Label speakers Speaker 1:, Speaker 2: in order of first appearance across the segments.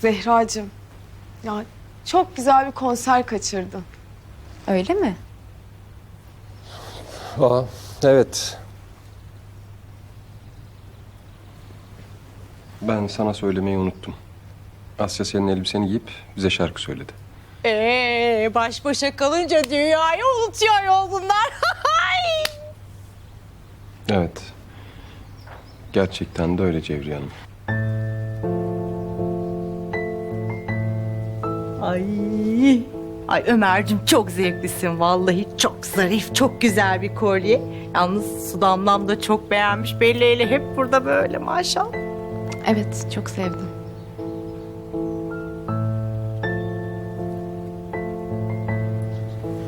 Speaker 1: Zehracığım. Ya çok güzel bir konser kaçırdın.
Speaker 2: Öyle mi?
Speaker 3: Aa, evet. Ben sana söylemeyi unuttum. Asya senin elbiseni giyip bize şarkı söyledi.
Speaker 4: Ee, baş başa kalınca dünyayı unutuyor yol bunlar.
Speaker 3: Evet. Gerçekten de öyle Cevriye Hanım.
Speaker 4: Ay. Ay Ömer'cim çok zevklisin vallahi. Çok zarif, çok güzel bir kolye. Yalnız su damlam da çok beğenmiş. Belli ele hep burada böyle maşallah.
Speaker 2: Evet, çok sevdim.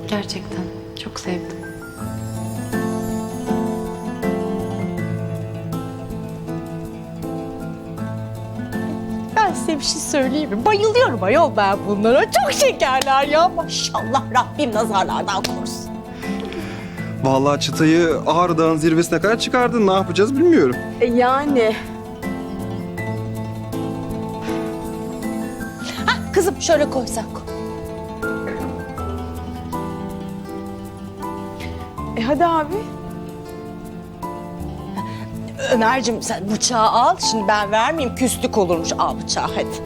Speaker 2: Gerçekten çok sevdim.
Speaker 4: Bir şey söyleyeyim mi? Bayılıyorum ayol ben bunlara. Çok şekerler ya. Maşallah Rabbim nazarlardan korusun.
Speaker 5: Vallahi çıtayı Ağrı Dağı'nın zirvesine kadar çıkardın. Ne yapacağız bilmiyorum.
Speaker 1: E yani.
Speaker 4: Kızım şöyle koysak.
Speaker 1: E hadi abi.
Speaker 4: Ömer'cim sen bıçağı al. Şimdi ben vermeyeyim küslük olurmuş. Al bıçağı hadi.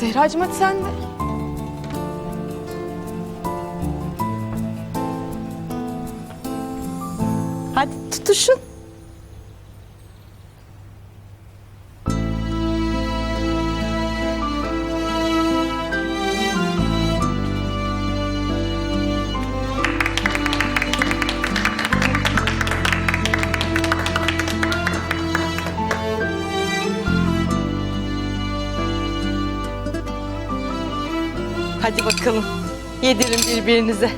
Speaker 1: Zehracığım hadi sen de.
Speaker 4: Hadi tutuşun. Hadi bakalım. Yedirin birbirinize.